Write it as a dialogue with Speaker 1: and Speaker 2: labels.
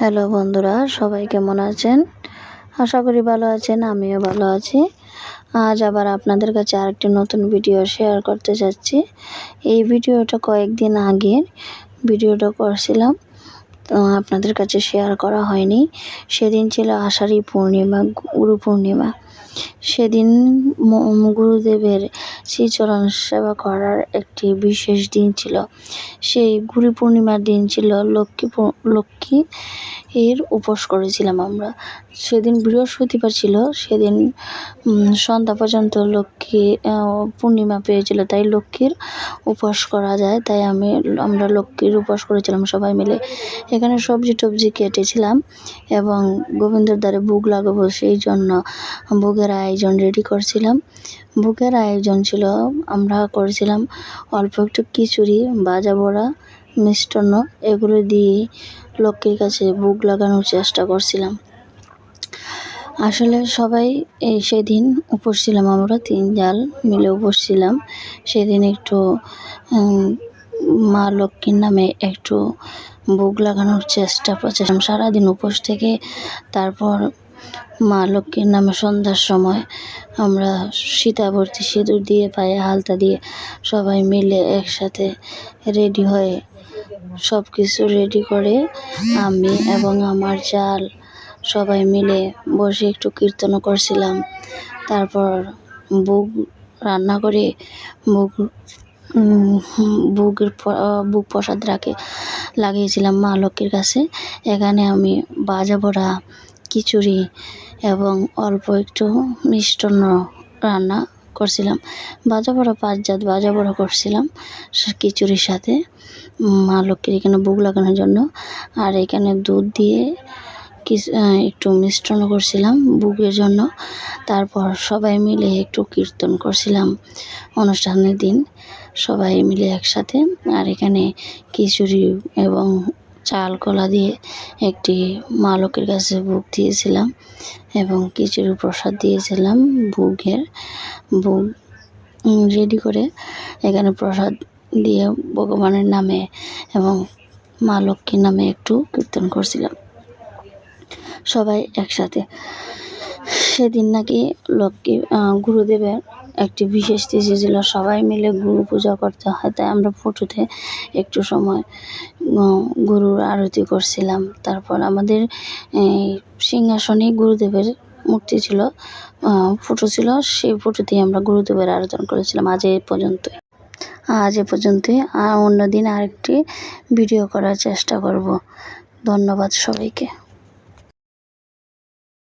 Speaker 1: Hello বন্ধুরা, সবাই কেমন আছেন? আশা করি ভালো আছেন, আমিও ভালো আছি। আজ আবার আপনাদের কাছে আরেকটি নতুন ভিডিও শেয়ার করতে যাচ্ছি। এই ভিডিওটা কয়েকদিন আগের ভিডিওটা করছিলাম। আপনাদের কাছে শেয়ার করা হয়নি। সেদিন ছিল আষাঢ়ী পূর্ণিমা, গুরু পূর্ণিমা। সেদিন গুরুদেবের শ্রীচরণ সেবা করার একটি বিশেষ দিন ছিল। সেই গুরু পূর্ণিমার দিন ছিল লক্ষ্মী লক্ষ্মী এর উপোস করেছিলাম আমরা। সেদিন বৃহস্পতিবার ছিল, সেদিন সন্ধ্যা পর্যন্ত লক্ষ্মী পূর্ণিমা পেয়েছিল, তাই লক্ষ্মীর উপোস করা যায়, তাই আমি, আমরা লক্ষ্মীর উপোস করেছিলাম সবাই মিলে। এখানে সবজি টবজি কেটেছিলাম এবং গোবিন্দর দ্বারে ভোগ লাগাবো, সেই জন্য ভোগের আয়োজন রেডি করছিলাম। ভোগের আয়োজন ছিল। আমরা করেছিলাম অল্প একটু খিচুড়ি, ভাজা বড়া, মিষ্টান্ন। এগুলো দিয়ে লক্ষ্মীর কাছে ভোগ লাগানোর চেষ্টা করছিলাম। আসলে সবাই এই সেদিন উপোস ছিলাম আমরা তিন জাল মিলে উপোস ছিলাম। সেদিন একটু মা লক্ষ্মীর নামে একটু ভোগ লাগানোর চেষ্টা প্রচেষ্টা সারাদিন উপোস থেকে তারপর মা লক্ষ্মীর নামে সন্ধ্যার সময় আমরা সীতাভর্তি সিঁদুর দিয়ে, পায়ে হালতা দিয়ে সবাই মিলে একসাথে রেডি হয়ে সব কিছু রেডি করে আমি এবং আমার জাল সবাই মিলে বসে একটু কীর্তনও করছিলাম। তারপর বুক রান্না করে বুক বুকের বুক প্রসাদ রাখে, লাগিয়েছিলাম মা লক্ষ্মীর কাছে। এখানে আমি বাজা বড়া খিচুড়ি এবং অল্প একটু মিষ্টান্ন রান্না করছিলাম। বড়া পাঁচ জাত বাজা বড়া করছিলাম খিচুড়ির সাথে। মা লক্ষ্মীর এখানে ভোগ লাগানোর জন্য। আর এখানে দুধ দিয়ে একটু মিষ্টান্ন করছিলাম বুকের জন্য। তারপর সবাই মিলে একটু কীর্তন করছিলাম অনুষ্ঠানের দিন। সবাই মিলে একসাথে। আর এখানে খিচুড়ি এবং চাল কলা দিয়ে একটি মা লোকের কাছে ভোগ দিয়েছিলাম এবং খিচুড়ি প্রসাদ দিয়েছিলাম ভোগের। ভোগ রেডি করে এখানে প্রসাদ দিয়ে ভগবানের নামে এবং মা লক্ষ্মীর নামে একটু কীর্তন করছিলাম। সবাই একসাথে সেদিন নাকি লক্ষ্মী গুরুদেবের একটি বিশেষ তিথি ছিল। সবাই মিলে গুরু পূজা করতে হয়, তাই আমরা ফটোতে একটু সময় গুরুর আরতি করছিলাম। তারপর আমাদের সিংহাসনে গুরুদেবের মূর্তি ছিল ফটো ছিল। সেই ফটো দিয়ে আমরা গুরুদেবের আরাধনা করেছিলাম আজ এ পর্যন্তই। আজ এ পর্যন্তই। আর অন্য দিন আরেকটি ভিডিও করার চেষ্টা করব। ধন্যবাদ সবাইকে।